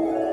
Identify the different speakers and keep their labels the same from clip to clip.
Speaker 1: Thank you.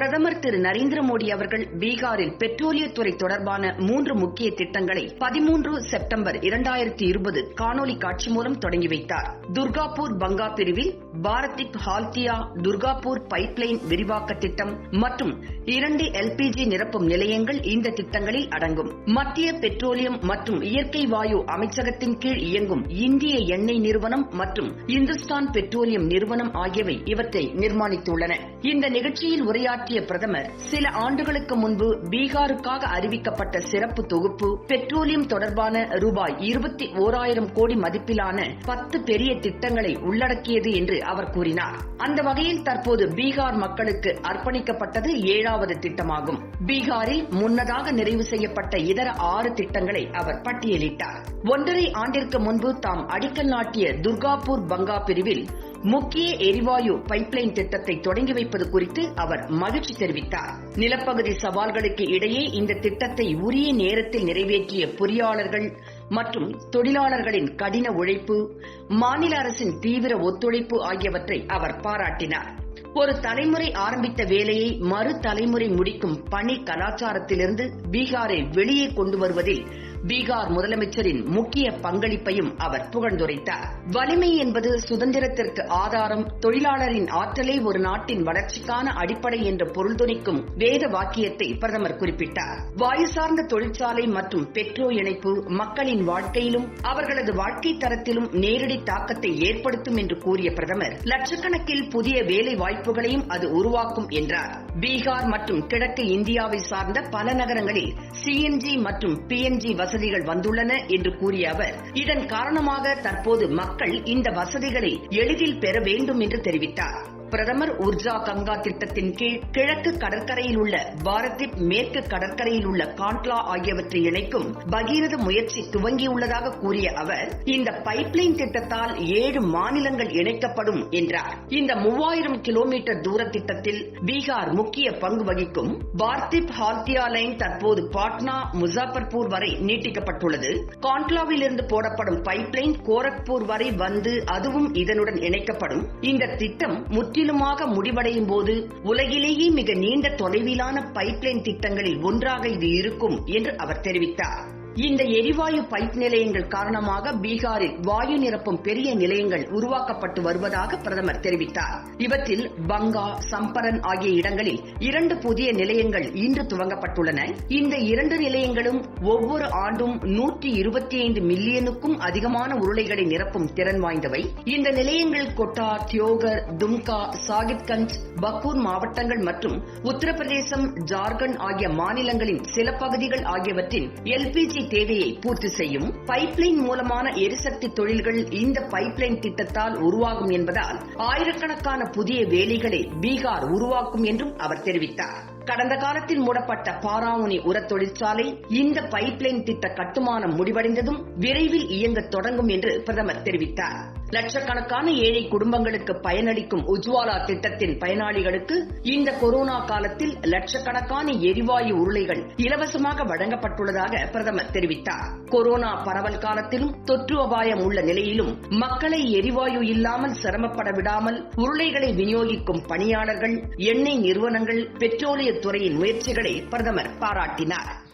Speaker 1: பிரதமர் திரு நரேந்திர மோடி அவர்கள் பீகாரில் பெட்ரோலியத்துறை தொடர்பான மூன்று முக்கிய திட்டங்களை பதிமூன்று செப்டம்பர் இரண்டாயிரத்தி இருபது காணொலி காட்சி மூலம் தொடங்கி வைத்தார். துர்காபூர் பங்கா பிரிவில் பாரதிக் ஹால்தியா துர்காபூர் பைப்லைன் விரிவாக்க திட்டம் மற்றும் இரண்டு எல்பிஜி நிரப்பும் நிலையங்கள் இந்த திட்டங்களில் அடங்கும். மத்திய பெட்ரோலியம் மற்றும் இயற்கை வாயு அமைச்சகத்தின் கீழ் இயங்கும் இந்திய எண்ணெய் நிறுவனம் மற்றும் இந்துஸ்தான் பெட்ரோலியம் நிறுவனம் ஆகியவை இவற்றை நிர்மாணித்துள்ளன. இந்த நிகழ்ச்சியில் உரையாற்றிய பிரதமர் சில ஆண்டுகளுக்கு முன்பு பீகாருக்காக அறிவிக்கப்பட்ட சிறப்பு தொகுப்பு பெட்ரோலியம் தொடர்பான ரூபாய் இருபத்தி ஓராயிரம் கோடி மதிப்பிலான பத்து பெரிய திட்டங்களை உள்ளடக்கியது என்று அவர் கூறினார். அந்த வகையில் தற்போது பீகார் மக்களுக்கு அர்ப்பணிக்கப்பட்டது ஏழாவது திட்டமாகும். பீகாரில் முன்னதாக நிறைவு செய்யப்பட்ட இதர ஆறு திட்டங்களை அவர் பட்டியலிட்டார். ஒன்றரை ஆண்டிற்கு முன்பு தாம் அடிக்கல் நாட்டிய துர்காபூர் பங்கா பிரிவில் முக்கிய எரிவாயு பைப்லைன் திட்டத்தை தொடங்கி வைப்பது குறித்து அவர் மகிழ்ச்சி தெரிவித்தார். நிலப்பகுதி சவால்களுக்கு இடையே இந்த திட்டத்தை உரிய நேரத்தில் நிறைவேற்றிய பொறியாளர்கள் மற்றும் தொழிலாளர்களின் கடின உழைப்பு மாநில அரசின் தீவிர ஒத்துழைப்பு ஆகியவற்றை அவர் பாராட்டினார். ஒரு தலைமுறை ஆரம்பித்த வேலையை மறு தலைமுறை முடிக்கும் பணி கலாச்சாரத்திலிருந்து பீகாரை வெளியே கொண்டு வருவதில் பீகார் முதலமைச்சரின் முக்கிய பங்களிப்பையும் அவர் புகழ்ந்துரைத்தார். வலிமை என்பது சுதந்திரத்திற்கு ஆதாரம் தொழிலாளரின் ஆற்றலே ஒரு நாட்டின் வளர்ச்சிக்கான அடிப்படை என்ற பொருள் துணிக்கும் வேத வாக்கியத்தை பிரதமர் குறிப்பிட்டார். வாயு சார்ந்த தொழிற்சாலை மற்றும் பெட்ரோ இணைப்பு மக்களின் வாழ்க்கையிலும் அவர்களது வாழ்க்கை தரத்திலும் நேரடி தாக்கத்தை ஏற்படுத்தும் என்று கூறிய பிரதமர் லட்சக்கணக்கில் புதிய வேலை வாய்ப்புகளையும் அது உருவாக்கும் என்றார். பீகார் மற்றும் கிழக்கு இந்தியாவை சார்ந்த பல நகரங்களில் சிஎன்ஜி மற்றும் பிஎன்ஜி வசதிகள் வந்துள்ளன என்று கூறிய அவர் இதன் காரணமாக தற்போது மக்கள் இந்த வசதிகளை எளிதில் பெற வேண்டும் என்று தெரிவித்தார். பிரதமர் உர்ஜா கங்கா திட்டத்தின் கீழ் கிழக்கு கடற்கரையில் உள்ள பாரதிப் மேற்கு கடற்கரையில் உள்ள காண்ட்லா ஆகியவற்றை இணைக்கும் பகீரத முயற்சி துவங்கியுள்ளதாக கூறிய அவர் இந்த பைப்லைன் திட்டத்தால் ஏழு மாநிலங்கள் இணைக்கப்படும் என்றார். இந்த மூவாயிரம் கிலோமீட்டர் தூர திட்டத்தில் பீகார் முக்கிய பங்கு வகிக்கும் பார்த்திப் ஹால்தியா லைன் தற்போது பாட்னா முசாபர்பூர் வரை நீட்டிக்கப்பட்டுள்ளது. காண்ட்லாவில் இருந்து போடப்படும் பைப்லைன் கோரக்பூர் வரை வந்து அதுவும் இதனுடன் இணைக்கப்படும். இந்த திட்டம் முற்றிலுமாக முடிவடையும் போது உலகிலேயே மிக நீண்ட தொலைவிலான பைப்லைன் திட்டங்களில் ஒன்றாக இது இருக்கும் என்று அவர் தெரிவித்தார். இந்த எரிவாயு பைப் நிலையங்கள் காரணமாக பீகாரில் வாயு நிரப்பும் பெரிய நிலையங்கள் உருவாக்கப்பட்டு வருவதாக பிரதமர் தெரிவித்தார். இவற்றில் பங்கா சம்பரன் ஆகிய இடங்களில் இரண்டு புதிய நிலையங்கள் இன்று துவங்கப்பட்டுள்ளன. இந்த இரண்டு நிலையங்களும் ஒவ்வொரு ஆண்டும் நூற்றி இருபத்தி ஐந்து மில்லியனுக்கும் அதிகமான உருளைகளை நிரப்பும் திறன் வாய்ந்தவை. இந்த நிலையங்கள் கொட்டா தியோகர் தும்கா சாகித்கஞ்ச் பக்கூர் மாவட்டங்கள் மற்றும் உத்தரப்பிரதேசம் ஜார்க்கண்ட் ஆகிய மாநிலங்களின் சில பகுதிகள் ஆகியவற்றின் எல்பிஜி தேவையை பூர்த்தி செய்யும் பைப்லைன் மூலமான எரிசக்தி தொழில்கள் இந்த பைப்லைன் திட்டத்தால் உருவாகும் என்பதால் ஆயிரக்கணக்கான புதிய வேலைகளை பீகார் உருவாக்கும் என்றும் அவர் தெரிவித்தார். கடந்த காலத்தில் மூடப்பட்ட பாராவுனி உர தொழிற்சாலை இந்த பைப்லைன் திட்ட கட்டுமானம் முடிவடைந்ததும் விரைவில் இயங்க தொடங்கும் என்று பிரதமர் தெரிவித்தார். லட்சக்கணக்கான ஏழை குடும்பங்களுக்கு பயனளிக்கும் உஜ்வாலா திட்டத்தின் பயனாளிகளுக்கு இந்த கொரோனா காலத்தில் லட்சக்கணக்கான எரிவாயு உருளைகள் இலவசமாக வழங்கப்பட்டுள்ளதாக பிரதமர் தெரிவித்தார். கொரோனா பரவல் காலத்திலும் தொற்று அபாயம் உள்ள நிலையிலும் மக்களை எரிவாயு இல்லாமல் சிரமப்பட விடாமல் உருளைகளை விநியோகிக்கும் பணியாளர்கள் எண்ணெய் நிறுவனங்கள் பெட்ரோலியத் துறையின் முயற்சிகளை பிரதமர் பாராட்டினார்.